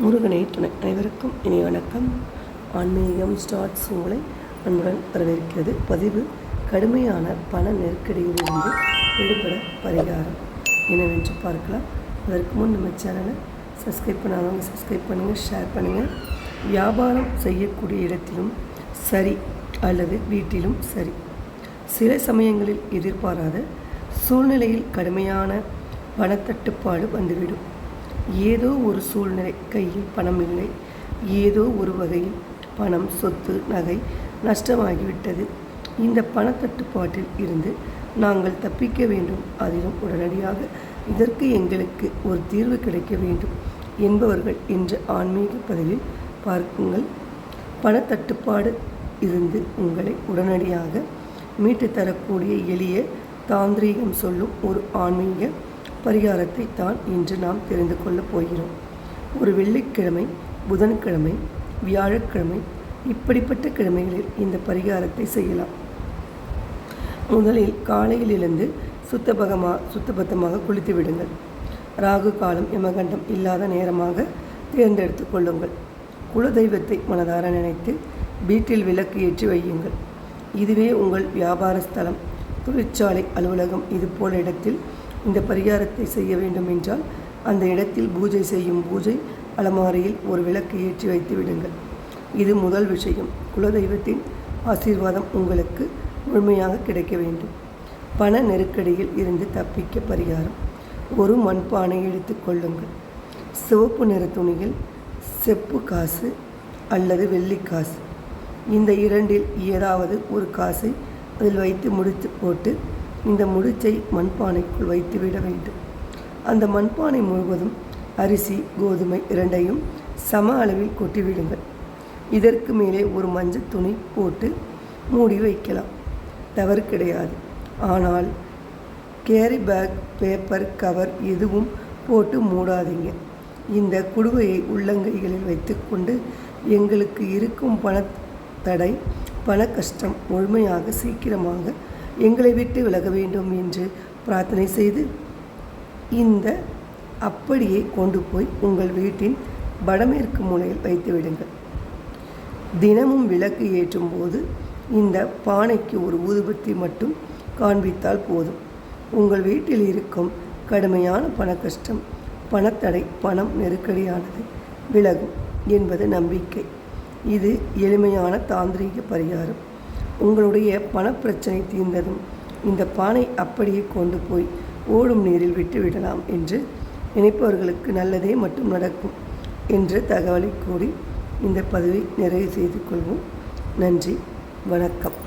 முருகனை துணை அனைவருக்கும் இனி வணக்கம். ஆன்மீகம் ஸ்டார்ட்ஸ் உங்களை அன்புடன் வரவேற்கிறது. பதிவு கடுமையான பண நெருக்கடியிலிருந்து விடுபட பரிகாரம் என்னவென்று பார்க்கலாம். அதற்கு முன் நம்ம சேனலை சப்ஸ்கிரைப் பண்ணாதவங்க சப்ஸ்கிரைப் பண்ணுங்கள் ஷேர் பண்ணுங்கள் வியாபாரம் செய்யக்கூடிய இடத்திலும் சரி அல்லது வீட்டிலும் சரி. சில சமயங்களில் எதிர்பாராத சூழ்நிலையில் கடுமையான பணத்தட்டுப்பாடு வந்துவிடும். ஏதோ ஒரு சூழ்நிலை கையில் பணம் இல்லை. ஏதோ ஒரு வகையில் பணம் சொத்து நகை நஷ்டமாகிவிட்டது. இந்த பணத்தட்டுப்பாட்டில் இருந்து நாங்கள் தப்பிக்க வேண்டும். அதிலும் உடனடியாக இதற்கு எங்களுக்கு ஒரு தீர்வு கிடைக்க வேண்டும் என்பவர்கள் என்ற ஆன்மீக பதிவில் பார்க்குங்கள். பணத்தட்டுப்பாடு இருந்து உங்களை உடனடியாக மீட்டு தரக்கூடிய எளிய தாந்திரீகம் சொல்லும் ஒரு ஆன்மீக பரிகாரத்தை தான் இன்று நாம் தெரிந்து கொள்ளப் போகிறோம். ஒரு வெள்ளிக்கிழமை புதன்கிழமை வியாழக்கிழமை இப்படிப்பட்ட கிழமைகளில் இந்த பரிகாரத்தை செய்யலாம். முதலில் காலையில் எழுந்து சுத்தபகமா சுத்தபத்தமாக குளித்து விடுங்கள். ராகு காலம் யமகண்டம் இல்லாத நேரமாக தேர்ந்தெடுத்து கொள்ளுங்கள். குலதெய்வத்தை மனதார நினைத்து வீட்டில் விளக்கு ஏற்றி வையுங்கள். இதுவே உங்கள் வியாபார ஸ்தலம் தொழிற்சாலை அலுவலகம் இது போல இடத்தில் இந்த பரிகாரத்தை செய்ய வேண்டும் என்றால் அந்த இடத்தில் பூஜை செய்யும் பூஜை அலமாரியில் ஒரு விளக்கு ஏற்றி வைத்து விடுங்கள். இது முதல் விஷயம். குலதெய்வத்தின் ஆசீர்வாதம் உங்களுக்கு முழுமையாக கிடைக்க வேண்டும். பண நெருக்கடியில் இருந்து தப்பிக்க பரிகாரம். ஒரு மண்பானை எடுத்துக்கொள்ளுங்கள் சிவப்பு நிற துணியில் செப்பு காசு அல்லது வெள்ளி காசு. இந்த இரண்டில் ஏதாவது ஒரு காசை அதில் வைத்து முடித்து போட்டு இந்த முடிச்சை மண்பானைக்குள் வைத்து விட வேண்டும். அந்த மண்பானை முழுவதும் அரிசி கோதுமை இரண்டையும் சம அளவில் கொட்டிவிடுங்கள். இதற்கு மேலே ஒரு மஞ்சள் துணி போட்டு மூடி வைக்கலாம். தவறு கிடையாது. ஆனால் கேரி பேக் பேப்பர் கவர் எதுவும் போட்டு மூடாதீங்க. இந்த குடுவையை உள்ளங்கைகளில் வைத்துக்கொண்டு எங்களுக்கு இருக்கும் பணத்தடை பண கஷ்டம் முழுமையாக சீக்கிரமாக எங்களை விட்டு விலக வேண்டும் என்று பிரார்த்தனை செய்து இந்த அப்படியே கொண்டு போய் உங்கள் வீட்டின் வடமேற்கு மூலையில் வைத்து விடுங்கள். தினமும் விளக்கு ஏற்றும் போது இந்த பானைக்கு ஒரு ஊதுபத்தி மட்டும் காண்பித்தால் போதும். உங்கள் வீட்டில் இருக்கும் கடுமையான பண கஷ்டம் பணத்தடை பணம் நெருக்கடியானது விலகும் என்பது நம்பிக்கை. இது எளிமையான தாந்திரீக பரிகாரம். உங்களுடைய பணப்பிரச்சனை தீர்ந்ததும் இந்த பானை அப்படியே கொண்டு போய் ஓடும் நீரில் விட்டு விடலாம் என்று நினைப்பவர்களுக்கு நல்லதே மட்டும் நடக்கும் என்ற தகவலை கூறி இந்த பதவி நிறைவு செய்து கொள்வோம். நன்றி. வணக்கம்.